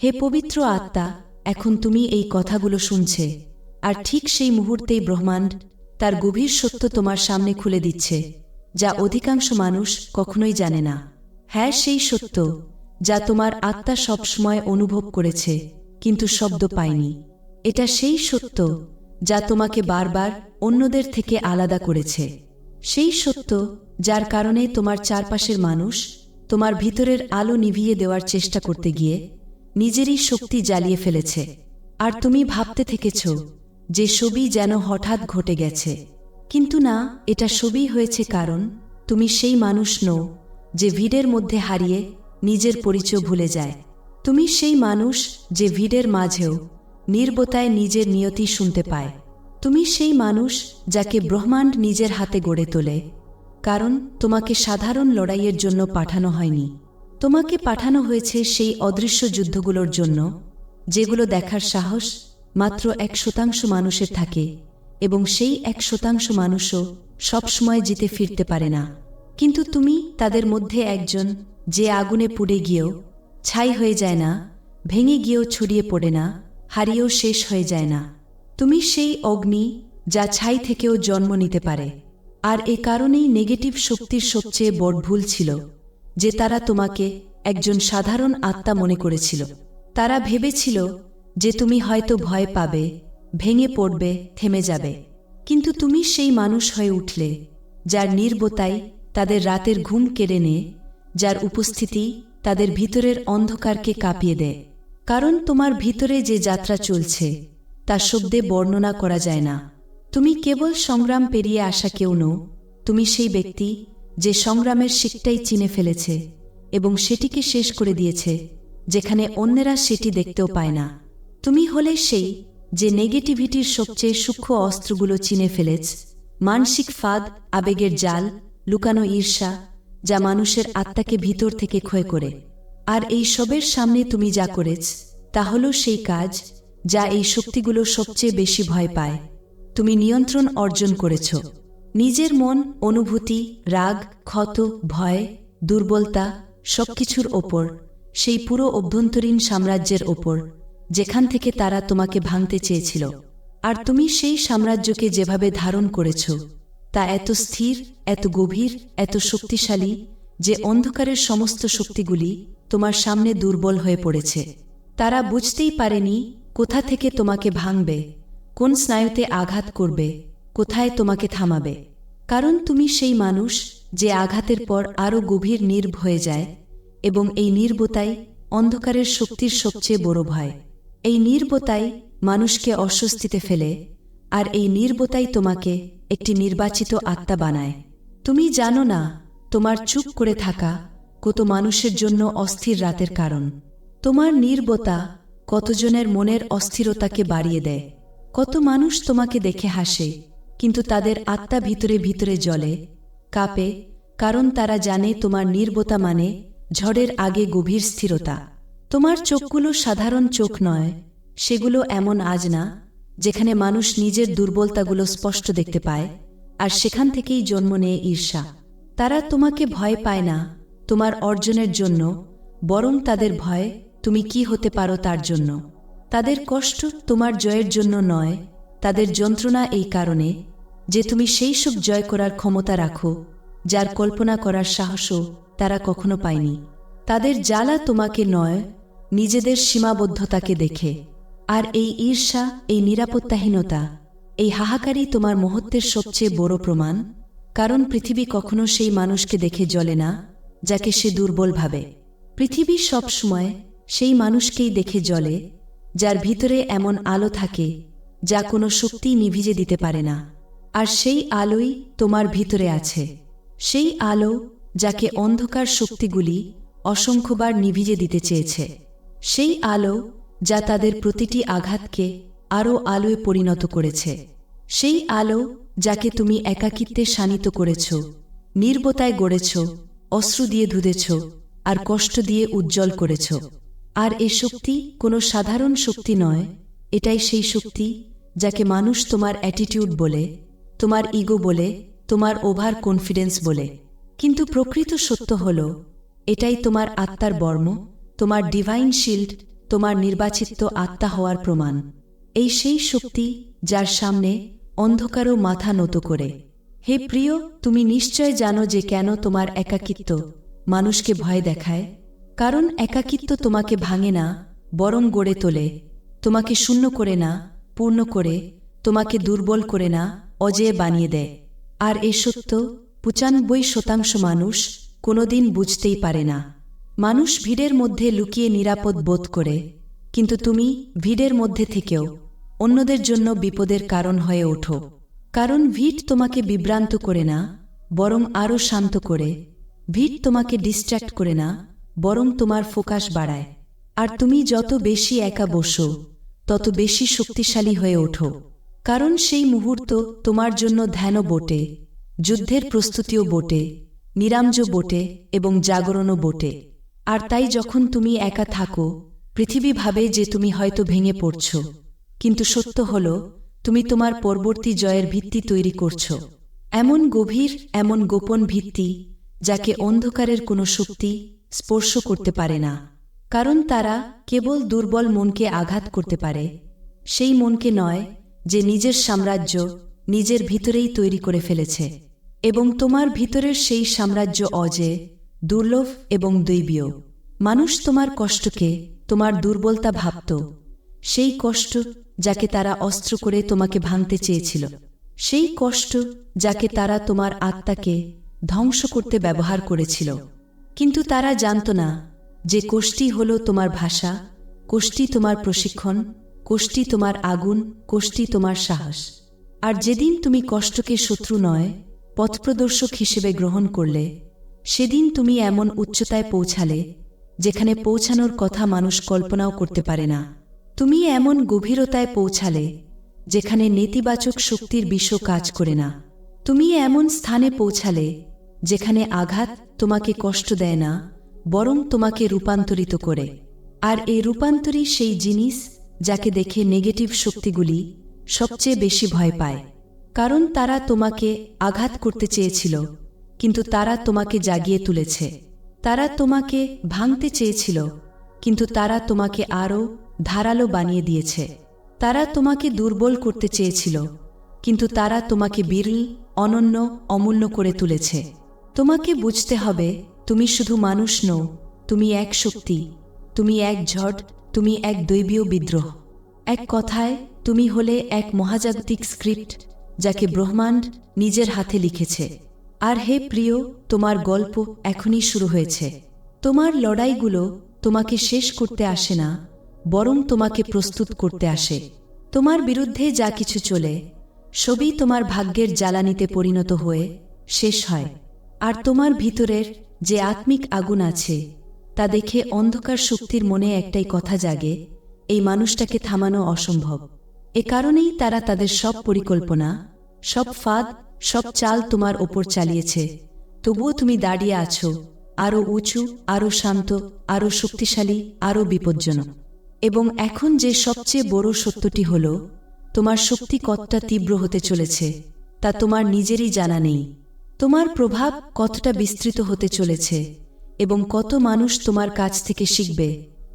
হে পবিত্র আত্মা, এখন তুমি এই কথাগুলো শুনছে। আর ঠিক সেই মুহূর্তেই ব্রহ্মাণ্ড তার গভীর সত্য তোমার সামনে খুলে দিচ্ছে, যা অধিকাংশ মানুষ কখনোই জানে না। হ্যাঁ সেই সত্য, যা তোমার আত্মা সবসময় অনুভব করেছে, কিন্তু শব্দ পায়নি। এটা সেই সত্য, যা তোমাকে বারবার অন্যদের থেকে আলাদা করেছে। সেই সত্য, যার কারণে তোমার চারপাশের মানুষ তোমার ভিতরের আলো নিভিয়ে দেওয়ার চেষ্টা করতে গিয়ে নিজেরই শক্তি জ্বালিয়ে ফেলেছে। আর তুমি ভাবতে থেকেছ যে ছবি যেন হঠাৎ ঘটে গেছে। কিন্তু না, এটা ছবি হয়েছে কারণ তুমি সেই মানুষ নও যে ভিড়ের মধ্যে হারিয়ে নিজের পরিচয় ভুলে যায়। তুমি সেই মানুষ যে ভিড়ের মাঝেও নির্বতায় নিজের নিয়তি শুনতে পায়। তুমি সেই মানুষ যাকে ব্রহ্মাণ্ড নিজের হাতে গড়ে তোলে। কারণ তোমাকে সাধারণ লড়াইয়ের জন্য পাঠানো হয়নি। তোমাকে পাঠানো হয়েছে সেই অদৃশ্য যুদ্ধগুলোর জন্য, যেগুলো দেখার সাহস মাত্র এক শতাংশ মানুষের থাকে, এবং সেই এক শতাংশ মানুষও সবসময় জিতে ফিরতে পারে না। কিন্তু তুমি তাদের মধ্যে একজন যে আগুনে পুড়ে গিয়েও ছাই হয়ে যায় না, ভেঙে গিয়েও ছড়িয়ে পড়ে না, হারিয়েও শেষ হয়ে যায় না। তুমি সেই অগ্নি যা ছাই থেকেও জন্ম নিতে পারে। আর এ কারণেই নেগেটিভ শক্তির সবচেয়ে বড় ভুল ছিল। যে তারা তোমাকে একজন সাধারণ আত্মা মনে করেছিল। তারা ভেবেছিল যে তুমি হয়তো ভয় পাবে, ভেঙে পড়বে, থেমে যাবে। কিন্তু তুমি সেই মানুষ হয়ে উঠলে, যার নির্বতাই তাদের রাতের ঘুম কেড়ে নে যার উপস্থিতি তাদের ভিতরের অন্ধকারকে কাঁপিয়ে দেয়। কারণ তোমার ভিতরে যে যাত্রা চলছে, তা শব্দে বর্ণনা করা যায় না। তুমি কেবল সংগ্রাম পেরিয়ে আসা কেউ নও, তুমি সেই ব্যক্তি যে সংগ্রামের শিকটাই চিনে ফেলেছে এবং সেটিকে শেষ করে দিয়েছে, যেখানে অন্যেরা সেটি দেখতেও পায় না। তুমি হলে সেই যে নেগেটিভিটির সবচেয়ে সূক্ষ্ম অস্ত্রগুলো চিনে ফেলেছ, মানসিক ফাঁদ, আবেগের জাল, লুকানো ঈর্ষা, যা মানুষের আত্মাকে ভিতর থেকে ক্ষয় করে। আর এই সবের সামনে তুমি যা করেছ, তা হল সেই কাজ, যা এই শক্তিগুলো সবচেয়ে বেশি ভয় পায়। তুমি নিয়ন্ত্রণ অর্জন করেছ। নিজের মন, অনুভূতি, রাগ, ক্ষত, ভয়, দুর্বলতা সবকিছুর ওপর, সেই পুরো অভ্যন্তরীণ সাম্রাজ্যের ওপর, যেখান থেকে তারা তোমাকে ভাঙতে চেয়েছিল। আর তুমি সেই সাম্রাজ্যকে যেভাবে ধারণ করেছ, তা এত স্থির, এত গভীর, এত শক্তিশালী যে অন্ধকারের সমস্ত শক্তিগুলি তোমার সামনে দুর্বল হয়ে পড়েছে। তারা বুঝতেই পারেনি কোথা থেকে তোমাকে ভাঙবে, কোন স্নায়ুতে আঘাত করবে কোথায় তোমাকে থামাবে? কারণ তুমি সেই মানুষ যে আঘাতের পর আরও গভীর নির্ভ হয়ে যায় এবং এই নির্বতাই অন্ধকারের শক্তির সবচেয়ে বড় ভয়। এই নির্বতাই মানুষকে অস্বস্তিতে ফেলে, আর এই নির্বতাই তোমাকে একটি নির্বাচিত আত্মা বানায়। তুমি জানো না, তোমার চুপ করে থাকা কত মানুষের জন্য অস্থির রাতের কারণ। তোমার নির্বতা কতজনের মনের অস্থিরতাকে বাড়িয়ে দেয়। কত মানুষ তোমাকে দেখে হাসে কিন্তু তাদের আত্মা ভিতরে ভিতরে জলে কাঁপে, কারণ তারা জানে তোমার নির্বতা মানে ঝড়ের আগে গভীর স্থিরতা। তোমার চোখগুলো সাধারণ চোখ নয়, সেগুলো এমন আজ না, যেখানে মানুষ নিজের দুর্বলতাগুলো স্পষ্ট দেখতে পায়, আর সেখান থেকেই জন্ম নেয় ঈর্ষা। তারা তোমাকে ভয় পায় না, তোমার অর্জনের জন্য, বরং তাদের ভয়, তুমি কি হতে পারো তার জন্য। তাদের কষ্ট তোমার জয়ের জন্য নয় তাদের যন্ত্রণা এই কারণে যে তুমি সেই সব জয় করার ক্ষমতা রাখো, যার কল্পনা করার সাহসও তারা কখনো পায়নি। তাদের জ্বালা তোমাকে নয়, নিজেদের সীমাবদ্ধতাকে দেখে। আর এই ঈর্ষা, এই নিরাপত্তাহীনতা, এই হাহাকারই তোমার মহত্বের সবচেয়ে বড় প্রমাণ, কারণ পৃথিবী কখনো সেই মানুষকে দেখে জ্বলে না, যাকে সে দুর্বল ভাবে। পৃথিবী সবসময় সেই মানুষকেই দেখে জ্বলে, যার ভিতরে এমন আলো থাকে যা কোনো শক্তি নিভিজে দিতে পারে না। আর সেই আলোই তোমার ভিতরে আছে। সেই আলো যাকে অন্ধকার শক্তিগুলি অসংখ্যবার নিভিজে দিতে চেয়েছে। সেই আলো যা তাদের প্রতিটি আঘাতকে আরও আলোয় পরিণত করেছে। সেই আলো যাকে তুমি একাকিত্বে শানিত করেছ, নির্বতায় গড়েছ, অশ্রু দিয়ে ধুদেছ আর কষ্ট দিয়ে উজ্জ্বল করেছ। আর এ শক্তি কোনো সাধারণ শক্তি নয় এটাই সেই শক্তি যাকে মানুষ তোমার অ্যাটিটিউড বলে, তোমার ইগো বলে, তোমার ওভার কনফিডেন্স বলে। কিন্তু প্রকৃত সত্য হল, এটাই তোমার আত্মার বর্ম, তোমার ডিভাইন শিল্ড তোমার নির্বাচিত আত্মা হওয়ার প্রমাণ। এই সেই শক্তি যার সামনে অন্ধকারও মাথা নত করে। হে প্রিয়, তুমি নিশ্চয় জানো যে কেন তোমার একাকিত্ব মানুষকে ভয় দেখায়, কারণ একাকিত্ব তোমাকে ভাঙে না, বরং গড়ে তোলে। তোমাকে শূন্য করে না পূর্ণ করে তোমাকে দুর্বল করে না অজেয় বানিয়ে দেয়। আর এ সত্য পঁচানব্বই শতাংশ মানুষ কোনোদিন বুঝতেই পারে না। মানুষ ভিড়ের মধ্যে লুকিয়ে নিরাপদ বোধ করে। কিন্তু তুমি ভিড়ের মধ্যে থেকেও অন্যদের জন্য বিপদের কারণ হয়ে ওঠো। কারণ ভিড় তোমাকে বিভ্রান্ত করে না বরং আরও শান্ত করে। ভিড় তোমাকে ডিস্ট্র্যাক্ট করে না বরং তোমার ফোকাস বাড়ায় আর তুমি যত বেশি একা বসো তত বেশি শক্তিশালী হয়ে ওঠো, কারণ সেই মুহূর্ত তোমার জন্য ধ্যানও বটে, যুদ্ধের প্রস্তুতিও বটে নিরামজ বটে এবং জাগরণও বটে। আর তাই যখন তুমি একা থাকো, পৃথিবী ভাবে যে তুমি হয়তো ভেঙে পড়ছ, কিন্তু সত্য হল, তুমি তোমার পরবর্তী জয়ের ভিত্তি তৈরি করছ। এমন গভীর, এমন গোপন ভিত্তি, যাকে অন্ধকারের কোনো শক্তি স্পর্শ করতে পারে না। কারণ তারা কেবল দুর্বল মনকে আঘাত করতে পারে। সেই মনকে নয় যে নিজের সাম্রাজ্য নিজের ভিতরেই তৈরি করে ফেলেছে, এবং তোমার ভিতরের সেই সাম্রাজ্য অজে, দুর্লভ এবং দৈবীয়। মানুষ তোমার কষ্টকে তোমার দুর্বলতা ভাবত, সেই কষ্ট যাকে তারা অস্ত্র করে তোমাকে ভাঙতে চেয়েছিল, সেই কষ্ট যাকে তারা তোমার আত্মাকে ধ্বংস করতে ব্যবহার করেছিল। কিন্তু তারা জানত না যে কোষ্ঠী হল তোমার ভাষা, কোষ্ঠী তোমার প্রশিক্ষণ, কোষ্ঠী তোমার আগুন, কোষ্ঠী তোমার সাহস। আর যেদিন তুমি কষ্টকে শত্রু নয়, পথপ্রদর্শক হিসেবে গ্রহণ করলে, সেদিন তুমি এমন উচ্চতায় পৌঁছালে, যেখানে পৌঁছানোর কথা মানুষ কল্পনাও করতে পারে না। তুমি এমন গভীরতায় পৌঁছালে, যেখানে নেতিবাচক শক্তির বিষ কাজ করে না। তুমি এমন স্থানে পৌঁছালে, যেখানে আঘাত তোমাকে কষ্ট দেয় না বরং তোমাকে রূপান্তরিত করে। আর এই রূপান্তরই সেই জিনিস যাকে দেখে নেগেটিভ শক্তিগুলি সবচেয়ে বেশি ভয় পায়। কারণ তারা তোমাকে আঘাত করতে চেয়েছিল, কিন্তু তারা তোমাকে জাগিয়ে তুলেছে। তারা তোমাকে ভাঙতে চেয়েছিল, কিন্তু তারা তোমাকে আরও ধারালো বানিয়ে দিয়েছে। তারা তোমাকে দুর্বল করতে চেয়েছিল, কিন্তু তারা তোমাকে বিরল, অনন্য, অমূল্য করে তুলেছে। তোমাকে বুঝতে হবে তুমি শুধু মানুষ নও, তুমি এক শক্তি, তুমি এক ঝড়, তুমি এক দৈবীয় বিদ্রোহ। এক কথায়, তুমি হলে এক মহাজাগতিক স্ক্রিপ্ট যাকে ব্রহ্মাণ্ড নিজের হাতে লিখেছে। আর হে প্রিয়, তোমার গল্প এখনই শুরু হয়েছে। তোমার লড়াইগুলো তোমাকে শেষ করতে আসে না, বরং তোমাকে প্রস্তুত করতে আসে। তোমার বিরুদ্ধে যা কিছু চলে, সবই তোমার ভাগ্যের জ্বালানিতে পরিণত হয়ে শেষ হয়। আর তোমার ভিতরের যে আত্মিক আগুন আছে, তা দেখে অন্ধকার শক্তির মনে একটাই কথা জাগে, এই মানুষটাকে থামানো অসম্ভব। এ কারণেই তারা তাদের সব পরিকল্পনা, সব ফাঁদ, সব চাল তোমার ওপর চালিয়েছে। তবুও তুমি দাঁড়িয়ে আছো আরও উঁচু আরও শান্ত আরও শক্তিশালী আরও বিপজ্জনক। এবং এখন যে সবচেয়ে বড় সত্যটি হল, তোমার শক্তি কতটা তীব্র হতে চলেছে, তা তোমার নিজেরই জানা নেই। তোমার প্রভাব কতটা বিস্তৃত হতে চলেছে এবং কত মানুষ তোমার কাছ থেকে শিখবে,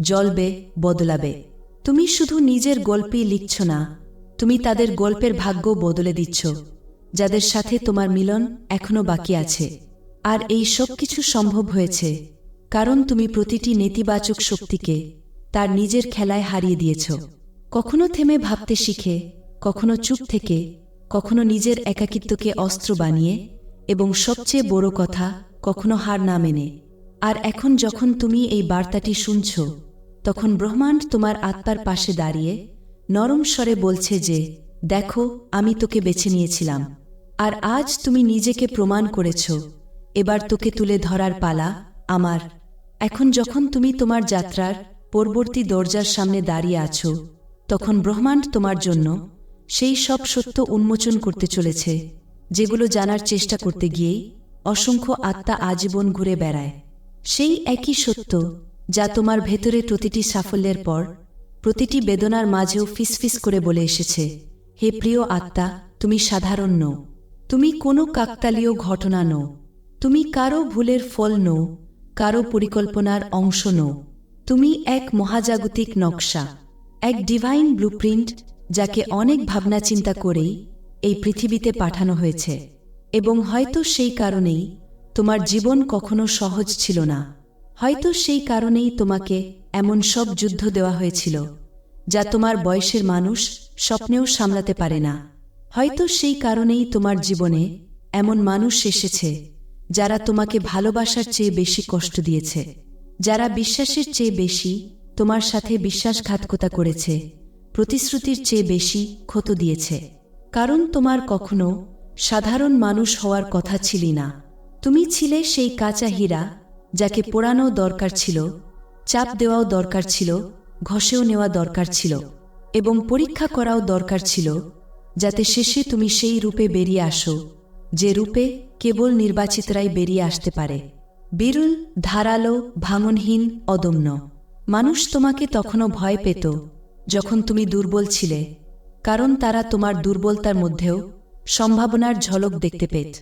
জ্বলবে, বদলাবে। তুমি শুধু নিজের গল্পই লিখছ না, তুমি তাদের গল্পের ভাগ্য বদলে দিচ্ছ, যাদের সাথে তোমার মিলন এখনও বাকি আছে। আর এই সব কিছু সম্ভব হয়েছে কারণ তুমি প্রতিটি নেতিবাচক শক্তিকে তার নিজের খেলায় হারিয়ে দিয়েছ। কখনো থেমে ভাবতে শিখে, কখনো চুপ থেকে, কখনো নিজের একাকিত্বকে অস্ত্র বানিয়ে এবং সবচেয়ে বড় কথা, কখনো হার না মেনে। আর এখন যখন তুমি এই বার্তাটি শুনছ, তখন ব্রহ্মাণ্ড তোমার আত্মার পাশে দাঁড়িয়ে নরম স্বরে বলছে যে, দেখো, আমি তোকে বেছে নিয়েছিলাম। আর আজ তুমি নিজেকে প্রমাণ করেছ। এবার তোকে তুলে ধরার পালা আমার। এখন যখন তুমি তোমার যাত্রার পরবর্তী দরজার সামনে দাঁড়িয়ে আছো, তখন ব্রহ্মাণ্ড তোমার জন্য সেই সব সত্য উন্মোচন করতে চলেছে। যেগুলো জানার চেষ্টা করতে গিয়েই অসংখ্য আত্মা আজীবন ঘুরে বেড়ায়। সেই একই সত্য যা তোমার ভেতরে প্রতিটি সাফল্যের পর, প্রতিটি বেদনার মাঝেও ফিসফিস করে বলে এসেছে, হে প্রিয় আত্মা, তুমি সাধারণ নও। তুমি কোনো কাকতালীয় ঘটনা নও। তুমি কারও ভুলের ফল নও, কারও পরিকল্পনার অংশ নও। তুমি এক মহাজাগতিক নকশা, এক ডিভাইন ব্লুপ্রিন্ট যাকে অনেক ভাবনা চিন্তা করেই এই পৃথিবীতে পাঠানো হয়েছে এবং হয়তো সেই কারণেই তোমার জীবন কখনো সহজ ছিল না। হয়তো সেই কারণেই তোমাকে এমন সব যুদ্ধ দেওয়া হয়েছিল যা তোমার বয়সের মানুষ স্বপ্নেও সামলাতে পারে না। হয়তো সেই কারণেই তোমার জীবনে এমন মানুষ এসেছে যারা তোমাকে ভালোবাসার চেয়ে বেশি কষ্ট দিয়েছে, যারা বিশ্বাসের চেয়ে বেশি তোমার সাথে বিশ্বাসঘাতকতা করেছে, প্রতিশ্রুতির চেয়ে বেশি ক্ষত দিয়েছে। কারণ তোমার কখনো সাধারণ মানুষ হওয়ার কথা ছিলি না। তুমি ছিলে সেই কাঁচা হীরা, যাকে পোড়ানো দরকার ছিল, চাপ দেওয়াও দরকার ছিল, ঘষেও নেওয়া দরকার ছিল এবং পরীক্ষা করাও দরকার ছিল, যাতে শেষে তুমি সেই রূপে বেরিয়ে আসো, যে রূপে কেবল নির্বাচিতরাই বেরিয়ে আসতে পারে। বিরুল, ধারালো, ভাঙনহীন, অদম্য। মানুষ তোমাকে তখনও ভয় পেত, যখন তুমি দুর্বল ছিলে কারণ তারা তোমার দুর্বলতার মধ্যেও সম্ভাবনার ঝলক দেখতে পেত।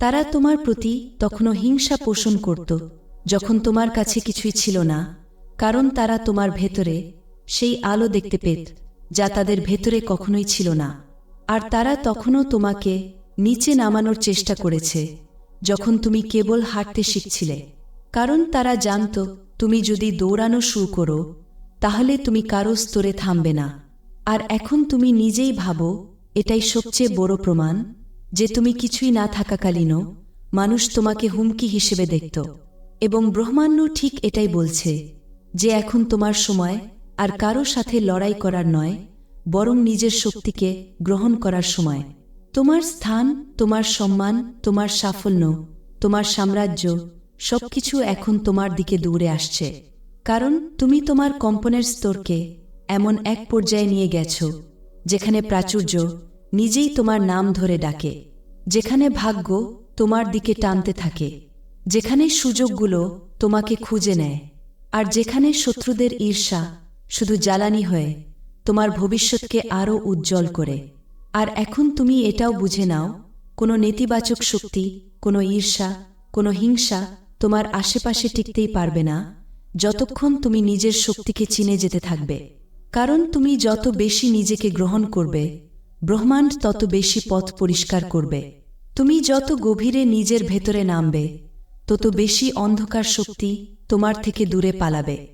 তারা তোমার প্রতি তখনও হিংসা পোষণ করত, যখন তোমার কাছে কিছুই ছিল না, কারণ তারা তোমার ভেতরে সেই আলো দেখতে পেত, যা তাদের ভেতরে কখনোই ছিল না। আর তারা তখনও তোমাকে নিচে নামানোর চেষ্টা করেছে, যখন তুমি কেবল হাঁটতে শিখছিলে। কারণ তারা জানত, তুমি যদি দৌড়ানো শুরু করো, তাহলে তুমি কারও স্তরে থামবে না। আর এখন তুমি নিজেই ভাবো, এটাই সবচেয়ে বড় প্রমাণ যে তুমি কিছুই না থাকাকালীনও মানুষ তোমাকে হুমকি হিসেবে দেখত। এবং ব্রহ্মাণ্ড ঠিক এটাই বলছে যে এখন তোমার সময় আর কারও সাথে লড়াই করার নয়, বরং নিজের শক্তিকে গ্রহণ করার সময়। তোমার স্থান, তোমার সম্মান, তোমার সাফল্য, তোমার সাম্রাজ্য সবকিছু এখন তোমার দিকে দৌড়ে আসছে। কারণ তুমি তোমার কম্পনের স্তরকে এমন এক পর্যায়ে নিয়ে গেছ, যেখানে প্রাচুর্য নিজেই তোমার নাম ধরে ডাকে, যেখানে ভাগ্য তোমার দিকে টানতে থাকে, যেখানে সুযোগগুলো তোমাকে খুঁজে নেয়, আর যেখানে শত্রুদের ঈর্ষা শুধু জ্বালানি হয়ে তোমার ভবিষ্যৎকে আরও উজ্জ্বল করে। আর এখন তুমি এটাও বুঝে নাও, কোনো নেতিবাচক শক্তি, কোনো ঈর্ষা, কোনো হিংসা তোমার আশেপাশে টিকতেই পারবে না, যতক্ষণ তুমি নিজের শক্তিকে চিনে যেতে থাকবে। কারণ তুমি যত বেশি নিজেকে গ্রহণ করবে, ব্রহ্মাণ্ড তত বেশি পথ পরিষ্কার করবে। তুমি যত গভীরে নিজের ভেতরে নামবে, তত বেশি অন্ধকার শক্তি তোমার থেকে দূরে পালাবে।